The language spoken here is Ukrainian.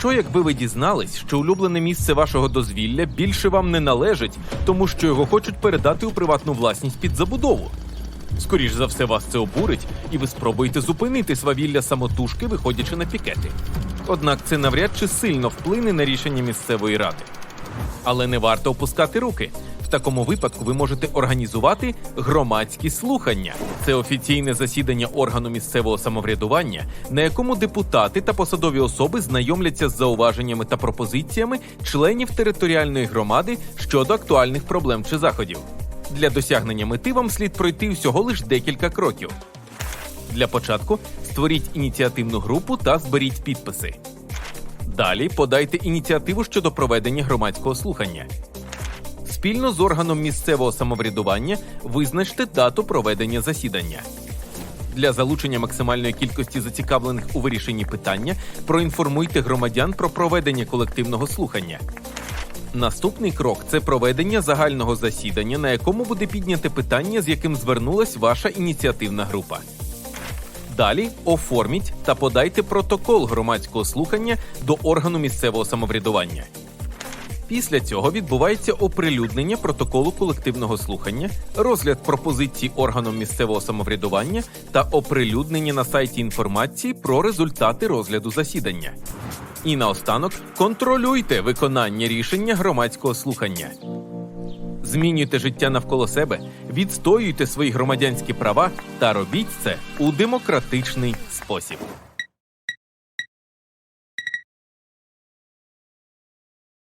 що якби ви дізнались, що улюблене місце вашого дозвілля більше вам не належить, тому що його хочуть передати у приватну власність під забудову? Скоріш за все, вас це обурить, і ви спробуєте зупинити свавілля самотужки, виходячи на пікети. Однак це навряд чи сильно вплине на рішення місцевої ради. Але не варто опускати руки. Такому випадку ви можете організувати громадські слухання. Це офіційне засідання органу місцевого самоврядування, на якому депутати та посадові особи знайомляться з зауваженнями та пропозиціями членів територіальної громади щодо актуальних проблем чи заходів. Для досягнення мети вам слід пройти всього лиш декілька кроків. Для початку створіть ініціативну групу та зберіть підписи. Далі подайте ініціативу щодо проведення громадського слухання. Спільно з органом місцевого самоврядування визначте дату проведення засідання. Для залучення максимальної кількості зацікавлених у вирішенні питання проінформуйте громадян про проведення колективного слухання. Наступний крок це проведення загального засідання, на якому буде підняте питання, з яким звернулась ваша ініціативна група. Далі оформіть та подайте протокол громадського слухання до органу місцевого самоврядування. Після цього відбувається оприлюднення протоколу колективного слухання, розгляд пропозицій органом місцевого самоврядування та оприлюднення на сайті інформації про результати розгляду засідання. І наостанок контролюйте виконання рішення громадського слухання. Змінюйте життя навколо себе, відстоюйте свої громадянські права та робіть це у демократичний спосіб.